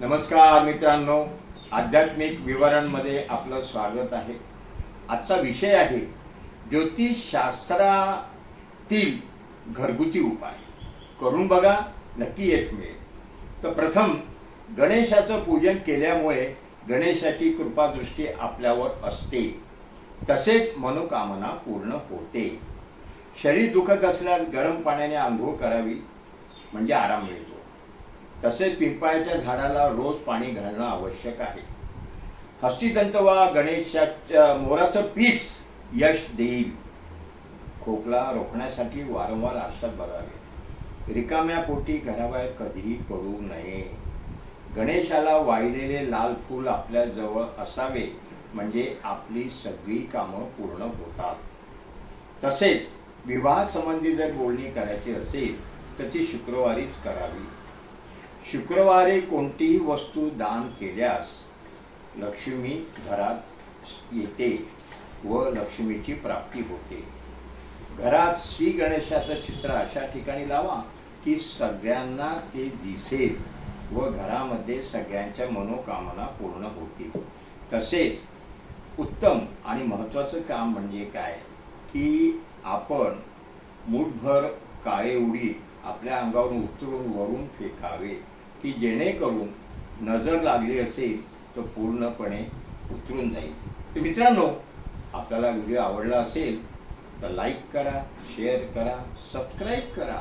नमस्कार मित्रांनो. आध्यात्मिक विवरणमध्ये आपलं स्वागत आहे. आजचा विषय आहे ज्योतिषशास्त्रातील घरगुती उपाय. करून बघा नक्की यश मिळेल. तर प्रथम गणेशाचं पूजन केल्यामुळे गणेशाची कृपादृष्टी आपल्यावर असते. तसेच मनोकामना पूर्ण होते. शरीर दुखत असल्यास गरम पाण्याने आंघोळ करावी म्हणजे आराम मिळतो. तसेच पिंपळाच्या झाडाला रोज पाणी घालणं आवश्यक आहे. हस्तिदंत वा गणेशाच्या मोराचं पीस यश देईल. खोकला रोखण्यासाठी वारंवार आरशात बघावे. रिकाम्या पोटी घराबाहेर कधीही पडू नये. गणेशाला वाहिलेले लाल फूल आपल्या जवळ असावे म्हणजे आपली सगळी कामं पूर्ण होतात. तसेच विवाहासंबंधी जर बोलणी करायची असेल तर ती शुक्रवारीच करावी. शुक्रवारी कोणतीही वस्तू दान केल्यास लक्ष्मी घरात येते व लक्ष्मीची प्राप्ती होते. घरात श्री गणेशाचं चित्र अशा ठिकाणी लावा की सगळ्यांना ते दिसेल व घरामध्ये सगळ्यांच्या मनोकामना पूर्ण होतील. तसेच उत्तम आणि महत्त्वाचं काम म्हणजे काय? की आपण मूठभर काळे उडी आपल्या अंगावरून उतरून वरून फेकावे. की जेणेकरून नजर लागली असेल तर पूर्णपणे उतरून जाईल. तर मित्रांनो आपल्याला व्हिडिओ आवडला असेल तर लाईक करा शेअर करा सबस्क्राईब करा.